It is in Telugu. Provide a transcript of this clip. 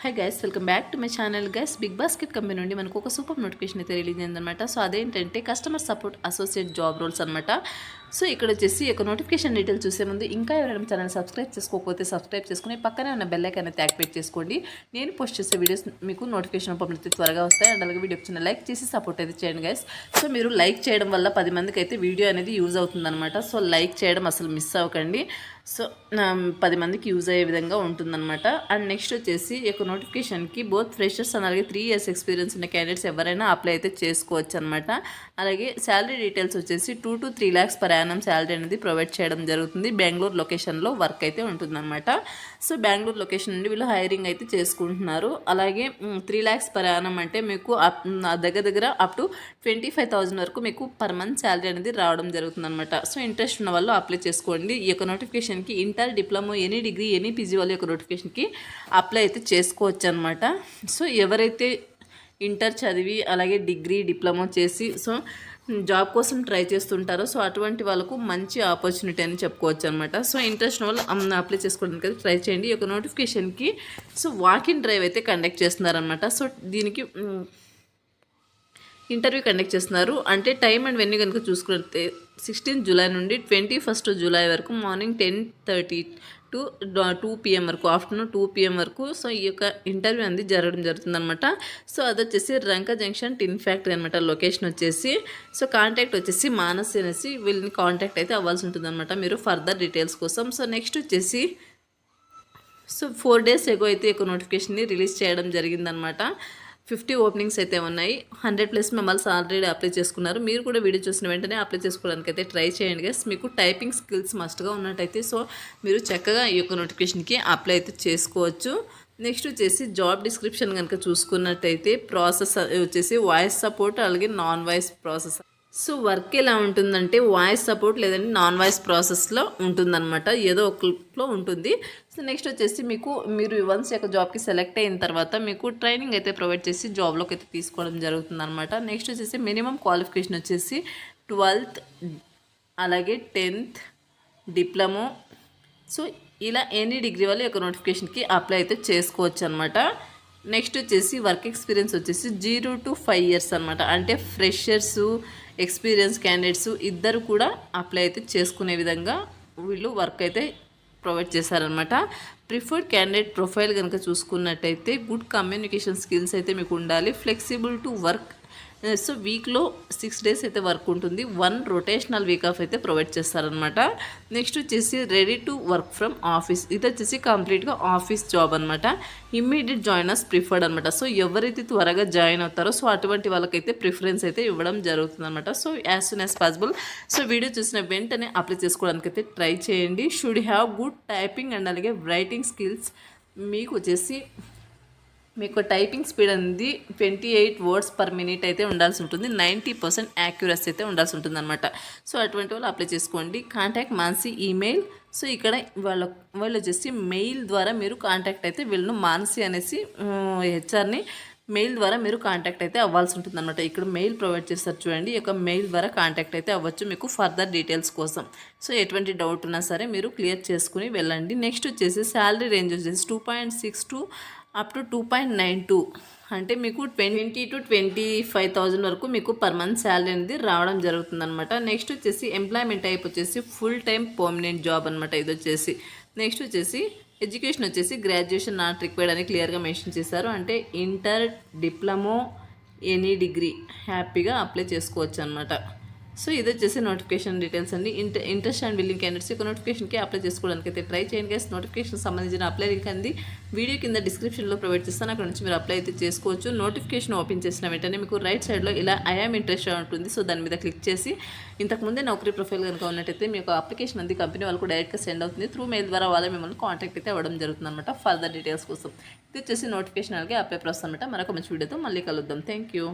Hi guys welcome back to my channel guys Big Basket company నుండి మనకు ఒక సూపర్ నోటిఫికేషన్ అయితే రిలీజ్ అయిందనమాట సో అదేంటంటే customer support associate job roles అనమాట సో ఇక్కడ వచ్చేసి ఒక నోటిఫికేషన్ డీటెయిల్స్ చూసే ముందు ఇంకా ఎవరైనా ఛానల్ సబ్స్క్రైబ్ చేసుకోకపోతే సబ్స్క్రైబ్ చేసుకుని పక్కనే ఉన్న బెల్ ఐకాన్ అయితే యాక్టివేట్ చేసుకోండి. నేను పోస్ట్ చేసే వీడియోస్ మీకు నోటిఫికేషన్ పంపితే త్వరగా వస్తాయి. అండ్ అలాగే వీడియో చిన్న లైక్ చేసి సపోర్ట్ అయితే చేయండి గైస్ సో మీరు లైక్ చేయడం వల్ల పది మందికి అయితే వీడియో అనేది యూజ్ అవుతుందన్నమాట. సో లైక్ చేయడం అసలు మిస్ అవ్వకండి. సో పది మందికి యూజ్ అయ్యే విధంగా ఉంటుందన్నమాట. అండ్ నెక్స్ట్ వచ్చేసి ఈ యొక్క నోటిఫికేషన్కి బోత్ ఫ్రెషర్స్ అండ్ అలాగే త్రీ ఇయర్స్ ఎక్స్పీరియన్స్ ఉన్న క్యాండిడేట్స్ ఎవరైనా అప్లై అయితే చేసుకోవచ్చు అనమాట అలాగే శాలరీ డీటెయిల్స్ వచ్చేసి two to three lakhs per ప్రయాణం శాలరీ అనేది ప్రొవైడ్ చేయడం జరుగుతుంది. బెంగళూరు లొకేషన్లో వర్క్ అయితే ఉంటుందన్నమాట. సో బెంగళూరు లొకేషన్ నుండి వీళ్ళు హైరింగ్ అయితే చేసుకుంటున్నారు. అలాగే త్రీ ల్యాక్స్ ప్రయాణం అంటే మీకు దగ్గర దగ్గర up to twenty five thousand వరకు మీకు పర్ మంత్ శాలరీ అనేది రావడం జరుగుతుంది అనమాట సో ఇంట్రెస్ట్ ఉన్న వాళ్ళు అప్లై చేసుకోండి. ఈ యొక్క నోటిఫికేషన్కి inter diploma any degree any PG వాళ్ళ యొక్క నోటిఫికేషన్కి అప్లై అయితే చేసుకోవచ్చు అనమాట సో ఎవరైతే ఇంటర్ చదివి అలాగే డిగ్రీ డిప్లొమా చేసి సో జాబ్ కోసం ట్రై చేస్తుంటారో. సో అటువంటి వాళ్ళకు మంచి ఆపర్చునిటీ అని చెప్పుకోవచ్చు అనమాట సో ఇంట్రెస్ట్ వాళ్ళు అప్లై చేసుకోవడానికి అయితే ట్రై చేయండి. ఈ యొక్క నోటిఫికేషన్కి సో వాకింగ్ డ్రైవ్ అయితే కండక్ట్ చేస్తున్నారనమాట సో దీనికి ఇంటర్వ్యూ కండక్ట్ చేస్తున్నారు. అంటే టైం అండ్ వెన్యూ కనుక చూసుకుంటే సిక్స్టీన్త్ జూలై నుండి ట్వంటీ ఫస్ట్ జూలై వరకు morning ten thirty to two PM వరకు ఆఫ్టర్నూన్ టూ పిఎం వరకు. సో ఈ యొక్క ఇంటర్వ్యూ అనేది జరగడం జరుగుతుందనమాట సో అది వచ్చేసి రంక జంక్షన్ టిన్ ఫ్యాక్టరీ అనమాట లొకేషన్ వచ్చేసి. సో కాంటాక్ట్ వచ్చేసి మానస్ అనేసి వీళ్ళని కాంటాక్ట్ అయితే అవ్వాల్సి ఉంటుందన్నమాట. మీరు ఫర్దర్ డీటెయిల్స్ కోసం. సో నెక్స్ట్ వచ్చేసి సో ఫోర్ డేస్ ఎగో అయితే ఒక నోటిఫికేషన్ని రిలీజ్ చేయడం జరిగిందనమాట ఫిఫ్టీ ఓపెనింగ్స్ అయితే ఉన్నాయి. Hundred plus members already apply చేసుకున్నారు. మీరు కూడా వీడియో చూసిన వెంటనే అప్లై చేసుకోవడానికి అయితే ట్రై చేయండి గస్ మీకు టైపింగ్ స్కిల్స్ మస్ట్గా ఉన్నట్టయితే సో మీరు చక్కగా ఈ యొక్క నోటిఫికేషన్కి అప్లై అయితే చేసుకోవచ్చు. నెక్స్ట్ వచ్చేసి జాబ్ డిస్క్రిప్షన్ కనుక చూసుకున్నట్టయితే ప్రాసెస్ వచ్చేసి వాయిస్ సపోర్ట్ అలాగే non voice process so work ఎలా ఉంటుందంటే వాయిస్ సపోర్ట్ లేదంటే నాన్ వాయిస్ ప్రాసెస్లో ఉంటుందన్నమాట. ఏదో ఒకలో ఉంటుంది. సో నెక్స్ట్ వచ్చేసి మీకు మీరు వన్స్ యొక్క జాబ్కి సెలెక్ట్ అయిన తర్వాత మీకు ట్రైనింగ్ అయితే ప్రొవైడ్ చేసి జాబ్లోకి అయితే తీసుకోవడం జరుగుతుంది అనమాట నెక్స్ట్ వచ్చేసి మినిమం క్వాలిఫికేషన్ వచ్చేసి ట్వెల్త్ అలాగే టెన్త్ డిప్లొమో. సో ఇలా ఎనీ డిగ్రీ వాళ్ళు యొక్క నోటిఫికేషన్కి అప్లై అయితే చేసుకోవచ్చు అనమాట నెక్స్ట్ వచ్చేసి వర్క్ ఎక్స్పీరియన్స్ వచ్చేసి జీరో టు ఫైవ్ ఇయర్స్ అనమాట అంటే ఫ్రెషర్స్ ఎక్స్పీరియన్స్ క్యాండిడేట్స్ ఇద్దరు కూడా అప్లై అయితే చేసుకునే విధంగా వీళ్ళు వర్క్ అయితే ప్రొవైడ్ చేశారనమాట ప్రిఫర్డ్ క్యాండిడేట్ ప్రొఫైల్ కనుక చూసుకున్నట్టయితే గుడ్ కమ్యూనికేషన్ స్కిల్స్ అయితే మీకు ఉండాలి. ఫ్లెక్సిబుల్ టు వర్క్ సో వీక్లో సిక్స్ డేస్ అయితే వర్క్ ఉంటుంది. వన్ రొటేషనల్ వీక్ ఆఫ్ అయితే ప్రొవైడ్ చేస్తారనమాట నెక్స్ట్ వచ్చేసి ready to work from office ఇది వచ్చేసి కంప్లీట్గా ఆఫీస్ జాబ్ అనమాట ఇమ్మీడియట్ జాయినర్స్ ప్రిఫర్డ్ అనమాట సో ఎవరైతే త్వరగా జాయిన్ అవుతారో సో అటువంటి వాళ్ళకైతే ప్రిఫరెన్స్ అయితే ఇవ్వడం జరుగుతుంది అనమాట so as soon as possible so video చూసిన వెంటనే అప్లై చేసుకోవడానికి అయితే ట్రై చేయండి. Should have good typing and అలాగే రైటింగ్ స్కిల్స్ మీకు వచ్చేసి మీకు టైపింగ్ స్పీడ్ అనేది twenty eight words per minute అయితే ఉండాల్సి ఉంటుంది. నైంటీ పర్సెంట్ యాక్యురసీ అయితే ఉండాల్సి ఉంటుంది అనమాట సో అటువంటి వాళ్ళు అప్లై చేసుకోండి. Contact Mansi email. సో ఇక్కడ వాళ్ళ వాళ్ళు వచ్చేసి మెయిల్ ద్వారా మీరు కాంటాక్ట్ అయితే వీళ్ళను మాన్సీ అనేసి హెచ్ఆర్ని మెయిల్ ద్వారా మీరు కాంటాక్ట్ అయితే అవ్వాల్సి ఉంటుంది అనమాట ఇక్కడ మెయిల్ ప్రొవైడ్ చేస్తారు చూడండి. ఈ యొక్క మెయిల్ ద్వారా కాంటాక్ట్ అయితే అవ్వచ్చు మీకు ఫర్దర్ డీటెయిల్స్ కోసం. సో ఎటువంటి డౌట్ ఉన్నా సరే మీరు క్లియర్ చేసుకుని వెళ్ళండి. నెక్స్ట్ వచ్చేసి శాలరీ రేంజ్ వచ్చేసి two point six to up to two point nine two. అంటే మీకు twenty to twenty five thousand వరకు మీకు పర్ మంత్ శాలరీ అనేది రావడం జరుగుతుంది అనమాట నెక్స్ట్ వచ్చేసి ఎంప్లాయ్మెంట్ టైప్ వచ్చేసి ఫుల్ టైం పర్మనెంట్ జాబ్ అనమాట ఇది వచ్చేసి. నెక్స్ట్ వచ్చేసి ఎడ్యుకేషన్ వచ్చేసి గ్రాడ్యుయేషన్ నాట్ రిక్వైర్డ్ అని క్లియర్గా మెన్షన్ చేశారు. అంటే ఇంటర్ డిప్లొమో ఎనీ డిగ్రీ హ్యాపీగా అప్లై చేసుకోవచ్చు అనమాట సో ఇది వచ్చేసి నోటిఫికేషన్ డీటెయిల్స్ అండి. Inter interest and willing candidates యొక్క నోటిఫికేషన్కి అప్లై చేసుకోవడానికి అయితే ట్రై చేయండి గైస్ నోటిఫికేషన్ సంబంధించిన అప్లై లింక్ అంది. వీడియో కింద డిస్క్రిప్షన్లో ప్రొవైడ్ చేస్తాను. అక్కడ నుంచి మీరు అప్లై అయితే చేసుకోవచ్చు. నోటిఫికేషన్ ఓపెన్ చేసిన వెంటనే మీకు రైట్ సైడ్లో ఇలా ఐఆమ్ ఇంట్రెస్ట్ ఉంటుంది. సో దాని మీద క్లిక్ చేసి ఇంతకుముందే నౌకరీ ప్రొఫైల్ కనుక ఉన్నట్టయితే మీ యొక్క అప్లికేషన్ అంది. కంపెనీ వాళ్ళకు డైరెక్ట్గా సెండ్ అవుతుంది. త్రూ మెయిల్ ద్వారా వాళ్ళ మిమ్మల్ని కాంటాక్ట్ అయితే అవ్వడం జరుగుతుంది అనమాట ఫర్దర్ డీటెయిల్స్ కోసం. ఇది వచ్చేసి నోటిఫికేషన్ అలాగే అప్లై ప్రాసెస్ అనమాట మరొక మంచి వీడియోతో మళ్ళీ కలుద్దాం. Thank you